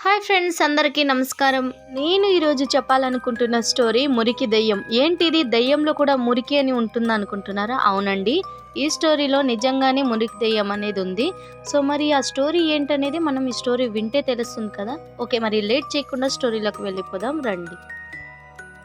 Hi friends అందరికీ నమస్కారం. నేను ఈరోజు చెప్పాలనుకుంటున్న స్టోరీ మురికి దెయ్యం. ఏంటిది? దెయ్యంలో కూడా మురికి అని ఉంటుంది అనుకుంటున్నారా? అవునండి. ఈ స్టోరీలో నిజంగానే మురికి దెయ్యం అనేది ఉంది. సో మరి ఆ స్టోరీ ఏంటనేది మనం ఈ స్టోరీ వింటే తెలుస్తుంది కదా? ఓకే మరి లేట్ చేయకుండా స్టోరీలోకి వెళ్ళిపోదాం. రండి.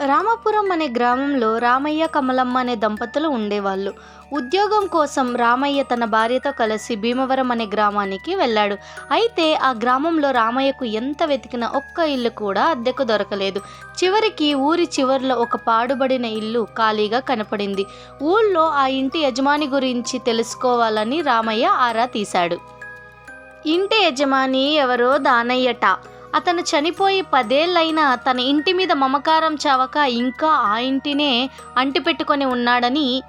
రామాపురం అనే గ్రామంలో రామయ్య కమలమ్మ అనే దంపతులు ఉండేవాళ్ళు. ఉద్యోగం కోసం రామయ్య తన భార్యతో కలిసి భీమవరం అనే గ్రామానికి వెళ్ళాడు. అయితే ఆ గ్రామంలో రామయ్యకు ఎంత వెతికినా ఒక్క ఇల్లు కూడా అద్దెకు దొరకలేదు. చివరికి ఊరి చివరిలో ఒక పాడుబడిన ఇల్లు ఖాళీగా కనపడింది. ఊళ్ళో ఆ ఇంటి యజమాని గురించి తెలుసుకోవాలని రామయ్య ఆరా తీశాడు. ఇంటి యజమాని ఎవరో దానయ్యట. అతను చనిపోయి పదేళ్ళైనా తన ఇంటి మీద మమకారం చావక ఇంకా ఆ ఇంటినే అంటిపెట్టుకొని ఉన్నాడని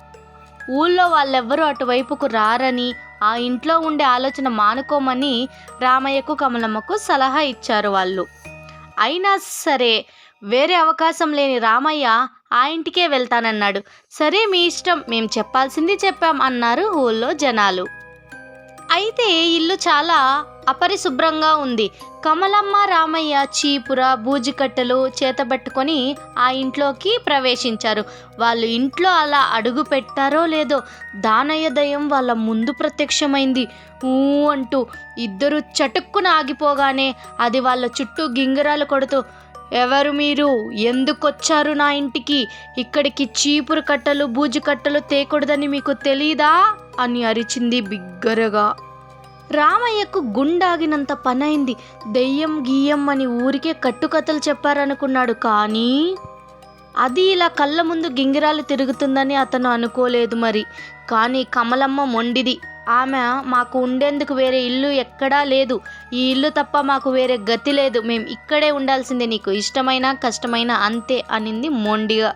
ఊళ్ళో వాళ్ళెవ్వరూ అటువైపుకు రారని ఆ ఇంట్లో ఉండే ఆలోచన మానుకోమని రామయ్యకు కమలమ్మకు సలహా ఇచ్చారు వాళ్ళు. అయినా సరే వేరే అవకాశం లేని రామయ్య ఆ ఇంటికే వెళ్తానన్నాడు. సరే మీ ఇష్టం మేము చెప్పాల్సింది చెప్పాం అన్నారు ఊళ్ళో జనాలు. అయితే ఇల్లు చాలా అపరిశుభ్రంగా ఉంది. కమలమ్మ రామయ్య చీపుర బూజికట్టెలు చేతబట్టుకొని ఆ ఇంట్లోకి ప్రవేశించారు. వాళ్ళు ఇంట్లో అలా అడుగు పెట్టారో లేదో దానయ్య దయం వాళ్ళ ముందు ప్రత్యక్షమైంది. ఊ అంటూ ఇద్దరు చటుక్కున ఆగిపోగానే అది వాళ్ళ చుట్టూ గింగిరాలు కొడుతూ ఎవరు మీరు? ఎందుకొచ్చారు నా ఇంటికి? ఇక్కడికి చీపురు కట్టలు బూజు కట్టలు తేకూడదని మీకు తెలీదా? అని అరిచింది బిగ్గరగా. రామయ్యకు గుండాగినంత పనైంది. దెయ్యం గీయం అని ఊరికే కట్టుకథలు చెప్పారనుకున్నాడు కానీ అది ఇలా కళ్ళ ముందు గింగిరాలు తిరుగుతుందని అతను అనుకోలేదు మరి. కానీ కమలమ్మ మొండిది. ఆమె మాకు ఉండేందుకు వేరే ఇల్లు ఎక్కడా లేదు. ఈ ఇల్లు తప్ప మాకు వేరే గతి లేదు. మేము ఇక్కడే ఉండాల్సిందే నీకు ఇష్టమైన కష్టమైన అంతే అనింది మొండిగా.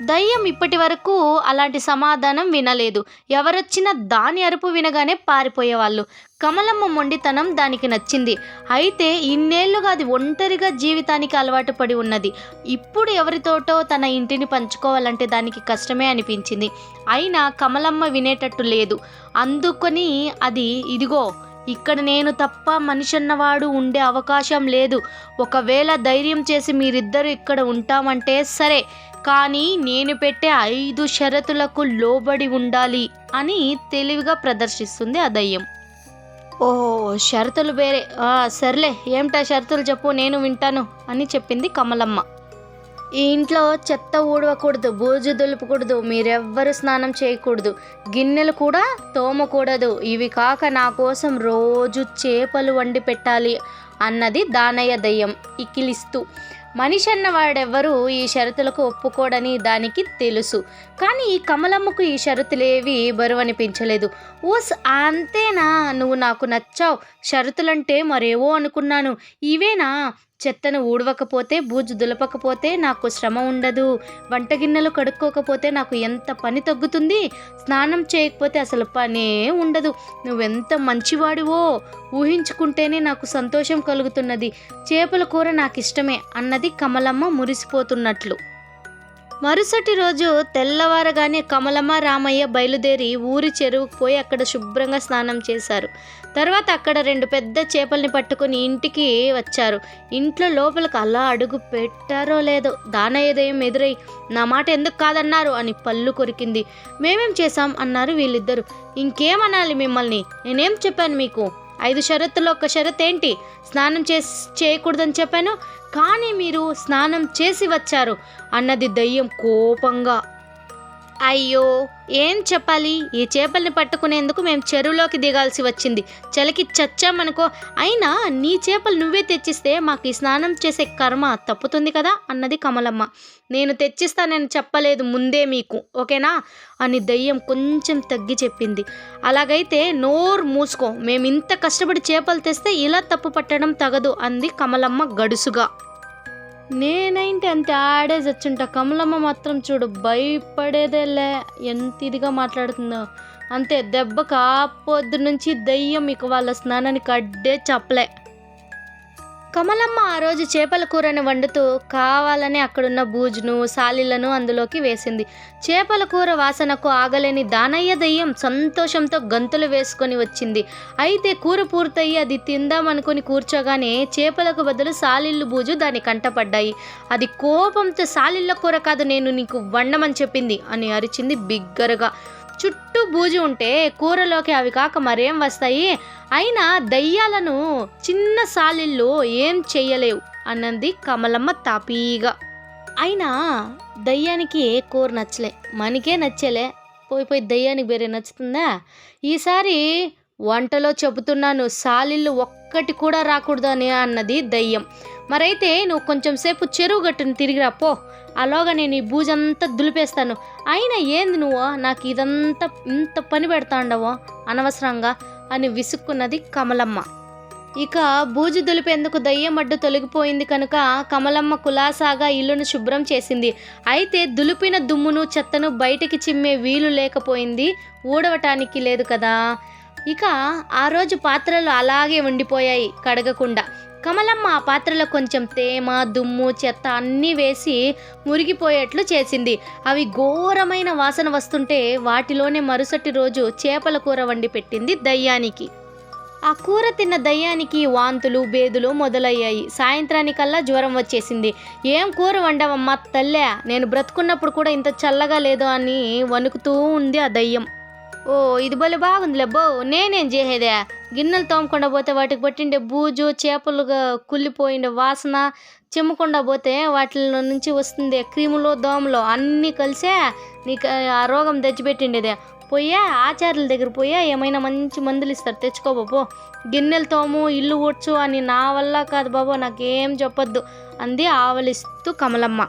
దయ్యం ఇప్పటి వరకు అలాంటి సమాధానం వినలేదు. ఎవరొచ్చినా దాని అరుపు వినగానే పారిపోయేవాళ్ళు. కమలమ్మ మొండితనం దానికి నచ్చింది. అయితే ఇన్నేళ్ళుగా అది ఒంటరిగా జీవితానికి అలవాటు పడి ఉన్నది. ఇప్పుడు ఎవరితోటో తన ఇంటిని పంచుకోవాలంటే దానికి కష్టమే అనిపించింది. అయినా కమలమ్మ వినేటట్టు లేదు. అందుకని అది ఇదిగో ఇక్కడ నేను తప్ప మనిషన్నవాడు ఉండే అవకాశం లేదు. ఒకవేళ ధైర్యం చేసి మీరిద్దరు ఇక్కడ ఉంటామంటే సరే కానీ నేను పెట్టే ఐదు షరతులకు లోబడి ఉండాలి అని తెలివిగా ప్రదర్శిస్తుంది ఆ దయ్యం ఓ షరతులు వేరే. సర్లే ఏమిటా షరతులు చెప్పు నేను వింటాను అని చెప్పింది కమలమ్మ. ఈ ఇంట్లో చెత్త ఊడవకూడదు బూజు దులుపకూడదు మీరెవ్వరు స్నానం చేయకూడదు గిన్నెలు కూడా తోమకూడదు ఇవి కాక నా కోసం రోజు చేపలు వండి పెట్టాలి అన్నది దానయ్య దయ్యం ఇకిలిస్తూ. మనిషి అన్నవాడెవ్వరూ ఈ షరతులకు ఒప్పుకోడని దానికి తెలుసు. కానీ ఈ కమలమ్మకు ఈ షరతులేవి బరువనిపించలేదు. ఓస్ అంతేనా? నువ్వు నాకు నచ్చావు. షరతులంటే మరేవో అనుకున్నాను. ఇవేనా? చెత్తను ఊడవకపోతే బూజు దులపకపోతే నాకు శ్రమ ఉండదు. వంట గిన్నెలు కడుక్కోకపోతే నాకు ఎంత పని తగ్గుతుంది? స్నానం చేయకపోతే అసలు పనే ఉండదు. నువ్వెంత మంచివాడివో? ఊహించుకుంటేనే నాకు సంతోషం కలుగుతున్నది. చేపల కూర నాకు ఇష్టమే అన్నది కమలమ్మ మురిసిపోతున్నట్లు. మరుసటి రోజు తెల్లవారగానే కమలమ్మ రామయ్య బయలుదేరి ఊరి చెరువుకు పోయి అక్కడ శుభ్రంగా స్నానం చేశారు. తర్వాత అక్కడ రెండు పెద్ద చేపల్ని పట్టుకొని ఇంటికి వచ్చారు. ఇంట్లో లోపలికి అలా అడుగు పెట్టారో లేదో దానయ్యదయం ఎదురై నా మాట ఎందుకు కాదన్నారు? అని పళ్ళు కొరికింది. మేమేం చేశాం? అన్నారు వీళ్ళిద్దరు. ఇంకేమనాలి మిమ్మల్ని? నేనేం చెప్పాను మీకు? ఐదు షరతుల్లో ఒక షరత్ ఏంటి స్నానం చేసి చేయకూడదని చెప్పాను. కానీ మీరు స్నానం చేసి వచ్చారు. అన్నది దయ్యం కోపంగా. అయ్యో ఏం చెప్పాలి? ఈ చేపల్ని పట్టుకునేందుకు మేము చెరువులోకి దిగాల్సి వచ్చింది. చలికి చచ్చామనుకో అయినా నీ చేపలు నువ్వే తెచ్చిస్తే మాకు ఈ స్నానం చేసే కర్మ తప్పుతుంది కదా? అన్నది కమలమ్మ. నేను తెచ్చిస్తానని చెప్పలేదు ముందే మీకు ఓకేనా? అని దయ్యం కొంచెం తగ్గి చెప్పింది. అలాగైతే నోరు మూసుకో మేము ఇంత కష్టపడి చేపలు తెస్తే ఇలా తప్పు పట్టడం తగదు అంది కమలమ్మ గడుసుగా. నేనైంటే అంత ఆడే వచ్చుంటా. కమలమ్మ మాత్రం చూడు భయపడేదేలే. ఎంత ఇదిగా మాట్లాడుతుందో. అంతే దెబ్బ కాపొద్దు నుంచి దయ్యం ఇక వాళ్ళ స్నానానికి అడ్డే చెప్పలే. కమలమ్మ ఆ రోజు చేపల కూరని వండుతూ కావాలని అక్కడున్న బూజును సాలిళ్ళను అందులోకి వేసింది. చేపల కూర వాసనకు ఆగలేని దానయ్య దయ్యం సంతోషంతో గంతులు వేసుకొని వచ్చింది. అయితే కూర పూర్తయి అది తిందామనుకుని కూర్చోగానే చేపలకు బదులు సాలిళ్ళు బూజు దాని కంటపడ్డాయి. అది కోపంతో సాలిళ్ళ కూర కాదు నేను నీకు వండమని చెప్పింది అని అరిచింది బిగ్గరగా. బూజు ఉంటే కూరలోకి అవి కాక మరేం వస్తాయి? అయినా దయ్యాలను చిన్న సాలిళ్ళు ఏం చెయ్యలేవు అన్నది కమలమ్మ తాపీగా. అయినా దయ్యానికి కూర నచ్చలే? మనకే నచ్చలే. పోయి పోయి దయ్యానికి వేరే నచ్చుతుందా? ఈసారి వంటలో చెబుతున్నాను సాలిళ్ళు ఒక్కటి కూడా రాకూడదు అని అన్నది దయ్యం. మరైతే నువ్వు కొంచెం సేపు చెరువు గట్టును తిరిగిరా పో. అలాగా నేను ఈ బూజంతా దులిపేస్తాను. అయినా ఏంది నువ్వు? నాకు ఇదంతా ఇంత పని పెడతాండవో? అనవసరంగా అని విసుక్కున్నది కమలమ్మ. ఇక బూజు దులిపేందుకు దయ్యం అడ్డు తొలగిపోయింది కనుక కమలమ్మ కులాసాగా ఇల్లును శుభ్రం చేసింది. అయితే దులిపిన దుమ్మును చెత్తను బయటికి చిమ్మే వీలు లేకపోయింది. ఊడవటానికి లేదు కదా. ఇక ఆ రోజు పాత్రలు అలాగే ఉండిపోయాయి కడగకుండా. కమలమ్మ ఆ పాత్రలో కొంచెం తేమ దుమ్ము చెత్త అన్నీ వేసి మురిగిపోయేట్లు చేసింది. అవి ఘోరమైన వాసన వస్తుంటే వాటిలోనే మరుసటి రోజు చేపల కూర వండి పెట్టింది దయ్యానికి. ఆ కూర తిన్న దయ్యానికి వాంతులు బేదులు మొదలయ్యాయి. సాయంత్రానికల్లా జ్వరం వచ్చేసింది. ఏం కూర వండవమ్మా తల్లే? నేను బ్రతుకున్నప్పుడు కూడా ఇంత చల్లగా లేదు అని వణుకుతూ ఉంది ఆ దయ్యం. ఓ ఇది భలే బాగుందిలే బో. నేనేం చేసేదే గిన్నెలు తోమకుండా పోతే వాటికి పట్టిండే బూజు చేపలుగా కుళ్ళిపోయిండే వాసన చిమ్మకుండా పోతే వాటిలో నుంచి వస్తుంది క్రిములు దోమలు అన్నీ కలిసే నీకు ఆ రోగం తెచ్చిపెట్టిండేదే. పోయా ఆచార్యుల దగ్గర పోయా ఏమైనా మంచి మందులు ఇస్తారు తెచ్చుకో బాబు గిన్నెలు తోము ఇల్లు ఊడ్చు అని నా వల్ల కాదు బాబు నాకేం చెప్పొద్దు. అంది ఆవలిస్తూ కమలమ్మ.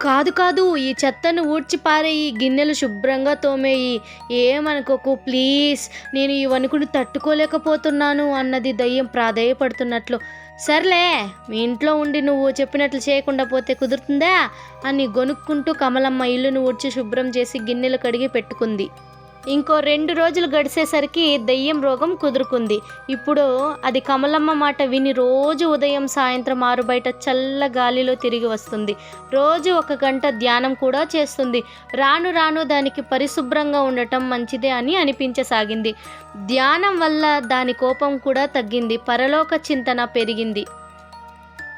కాదు కాదు ఈ చెత్తను ఊడ్చి పారేయి గిన్నెలు శుభ్రంగా తోమేయి. ఏమనుకోకు ప్లీజ్ నేను ఈ వణుకుని తట్టుకోలేకపోతున్నాను అన్నది దయ్యం ప్రాధేయపడుతున్నట్లు. సర్లే మీ ఇంట్లో ఉండి నువ్వు చెప్పినట్లు చేయకుండా పోతే కుదురుతుందా? అని గొనుక్కుంటూ కమలమ్మ ఇల్లును ఊడ్చి శుభ్రం చేసి గిన్నెలు కడిగి పెట్టుకుంది. ఇంకో రెండు రోజులు గడిచేసరికి దెయ్యం రోగం కుదురుకుంది. ఇప్పుడు అది కమలమ్మ మాట విని రోజు ఉదయం సాయంత్రం ఆరు బయట చల్ల గాలిలో తిరిగి వస్తుంది. రోజు ఒక గంట ధ్యానం కూడా చేస్తుంది. రాను రాను దానికి పరిశుభ్రంగా ఉండటం మంచిదే అని అనిపించసాగింది. ధ్యానం వల్ల దాని కోపం కూడా తగ్గింది. పరలోక చింతన పెరిగింది.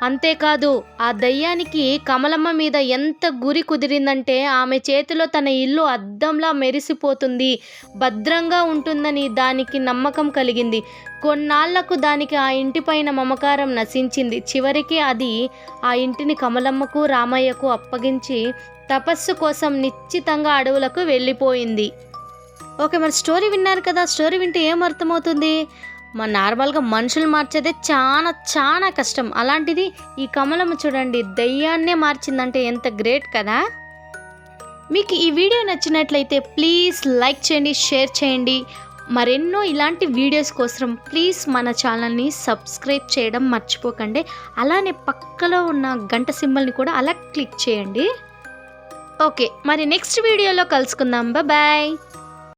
అంతేకాదు ఆ దయ్యానికి కమలమ్మ మీద ఎంత గురి కుదిరిందంటే ఆమె చేతిలో తన ఇల్లు అద్దంలా మెరిసిపోతుంది భద్రంగా ఉంటుందని దానికి నమ్మకం కలిగింది. కొన్నాళ్ళకు దానికి ఆ ఇంటిపైన మమకారం నశించింది. చివరికి అది ఆ ఇంటిని కమలమ్మకు రామయ్యకు అప్పగించి తపస్సు కోసం నిశ్చితంగా అడవులకు వెళ్ళిపోయింది. ఓకే మరి స్టోరీ విన్నారు కదా. స్టోరీ వింటే ఏం అర్థమవుతుంది? మన నార్మల్గా మనుషులు మార్చేదే చాలా చాలా కష్టం. అలాంటిది ఈ కమలమ్మ చూడండి దయ్యాన్నే మార్చిందంటే ఎంత గ్రేట్ కదా? మీకు ఈ వీడియో నచ్చినట్లయితే ప్లీజ్ లైక్ చేయండి షేర్ చేయండి. మరెన్నో ఇలాంటి వీడియోస్ కోసం ప్లీజ్ మన ఛానల్ని సబ్స్క్రైబ్ చేయడం మర్చిపోకండి. అలానే పక్కలో ఉన్న గంట సింబల్ని కూడా అలా క్లిక్ చేయండి. ఓకే మరి నెక్స్ట్ వీడియోలో కలుసుకుందాం. బాయ్.